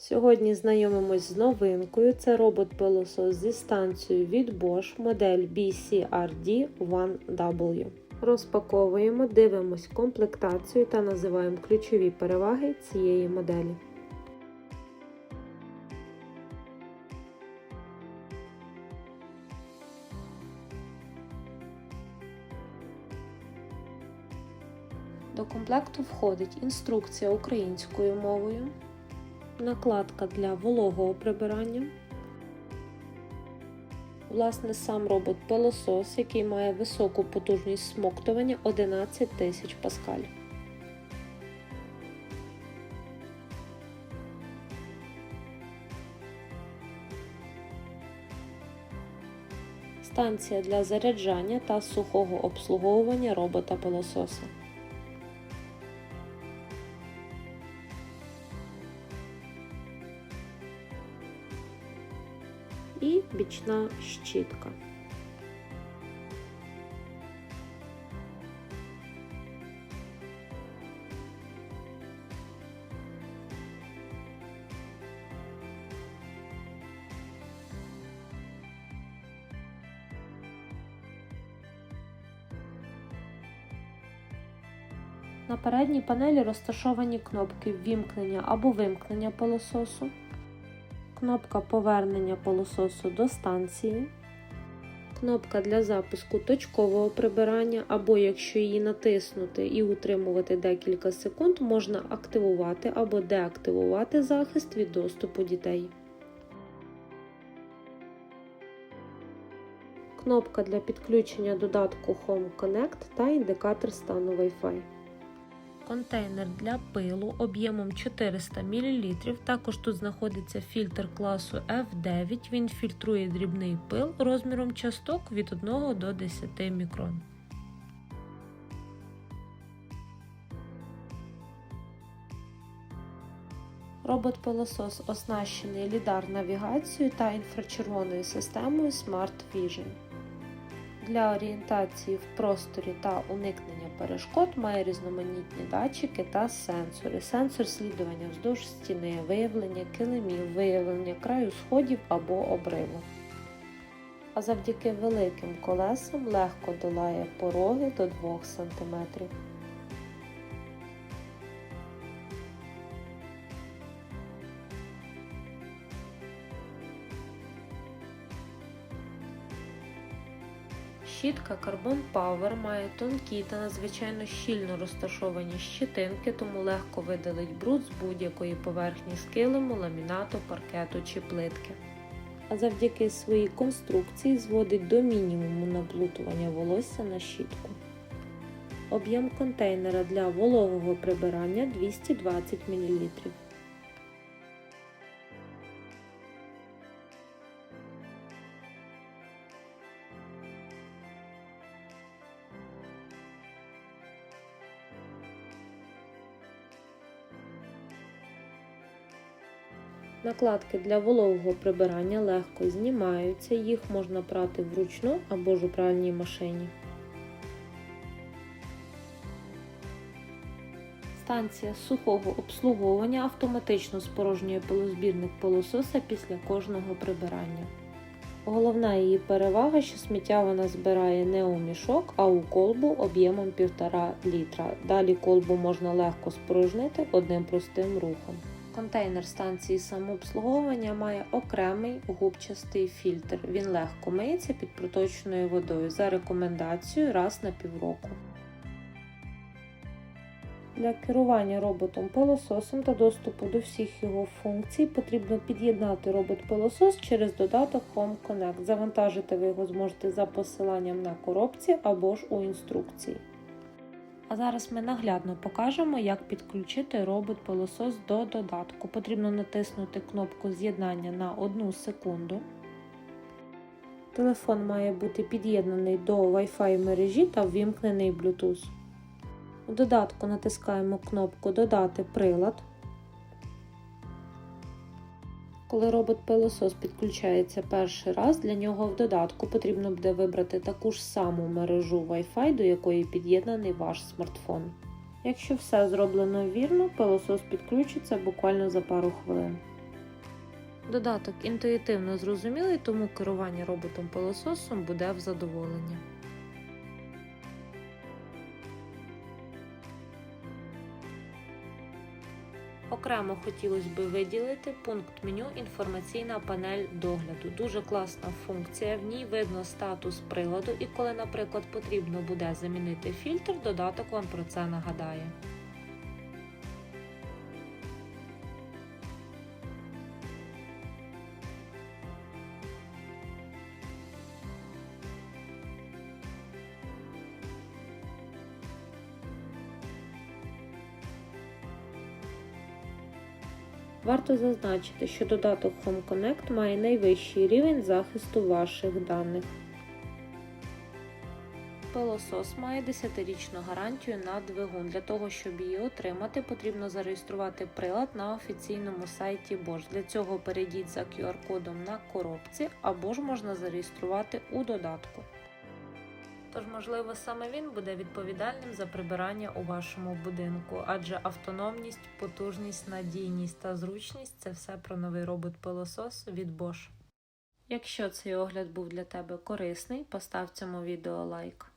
Сьогодні знайомимось з новинкою. Це робот-пилосос зі станцією від Bosch, модель BCRD1W. Розпаковуємо, дивимось комплектацію та називаємо ключові переваги цієї моделі. До комплекту входить інструкція українською мовою, накладка для вологого прибирання, власне, сам робот-пилосос, який має високу потужність смоктування 11 тисяч паскаль. Станція для заряджання та сухого обслуговування робота-пилососа. І бічна щітка. На передній панелі розташовані кнопки ввімкнення або вимкнення пилососу кнопка повернення пилососу до станції, кнопка для запуску точкового прибирання, або якщо її натиснути і утримувати декілька секунд, можна активувати або деактивувати захист від доступу дітей. Кнопка для підключення додатку Home Connect та індикатор стану Wi-Fi контейнер для пилу об'ємом 400 мл. Також тут знаходиться фільтр класу F9. Він фільтрує дрібний пил розміром часток від 1 до 10 мікрон. Робот-пилосос оснащений лідар навігацією та інфрачервоною системою Smart Vision. Для орієнтації в просторі та уникнення перешкод має різноманітні датчики та сенсори. Сенсор слідування вздовж стіни, виявлення килимів, виявлення краю сходів або обриву. А завдяки великим колесам легко долає пороги до 2 см. Щітка Carbon Power має тонкі та надзвичайно щільно розташовані щитинки, тому легко видалить бруд з будь-якої поверхні з килиму, ламінату, паркету чи плитки. А завдяки своїй конструкції зводить до мінімуму наплутування волосся на щітку. Об'єм контейнера для вологого прибирання 220 мл. Накладки для вологого прибирання легко знімаються, їх можна прати вручну або ж у пральній машині. Станція сухого обслуговування автоматично спорожнює пилозбірник пилососа після кожного прибирання. Головна її перевага, що сміття вона збирає не у мішок, а у колбу об'ємом 1,5 літра. Далі колбу можна легко спорожнити одним простим рухом. Контейнер станції самообслуговування має окремий губчастий фільтр. Він легко миється під проточною водою за рекомендацією раз на півроку. Для керування роботом-пилососом та доступу до всіх його функцій потрібно під'єднати робот-пилосос через додаток Home Connect. Завантажити ви його зможете за посиланням на коробці або ж у інструкції. А зараз ми наглядно покажемо, як підключити робот-пилосос до додатку. Потрібно натиснути кнопку з'єднання на 1 секунду. Телефон має бути під'єднаний до Wi-Fi мережі та ввімкнений Bluetooth. У додатку натискаємо кнопку Додати прилад. Коли робот-пилосос підключається перший раз, для нього в додатку потрібно буде вибрати таку ж саму мережу Wi-Fi, до якої під'єднаний ваш смартфон. Якщо все зроблено вірно, пилосос підключиться буквально за пару хвилин. Додаток інтуїтивно зрозумілий, тому керування роботом пилососом буде в задоволення. Окремо хотілося би виділити пункт меню Інформаційна панель догляду. Дуже класна функція. В ній видно статус приладу, і коли, наприклад, потрібно буде замінити фільтр, додаток вам про це нагадає. Варто зазначити, що додаток Home Connect має найвищий рівень захисту ваших даних. Пилосос має 10-річну гарантію на двигун. Для того, щоб її отримати, потрібно зареєструвати прилад на офіційному сайті Bosch. Для цього перейдіть за QR-кодом на коробці або ж можна зареєструвати у додатку. Тож, можливо, саме він буде відповідальним за прибирання у вашому будинку, адже автономність, потужність, надійність та зручність це все про новий робот-пилосос від Bosch. Якщо цей огляд був для тебе корисний, постав цьому відео лайк.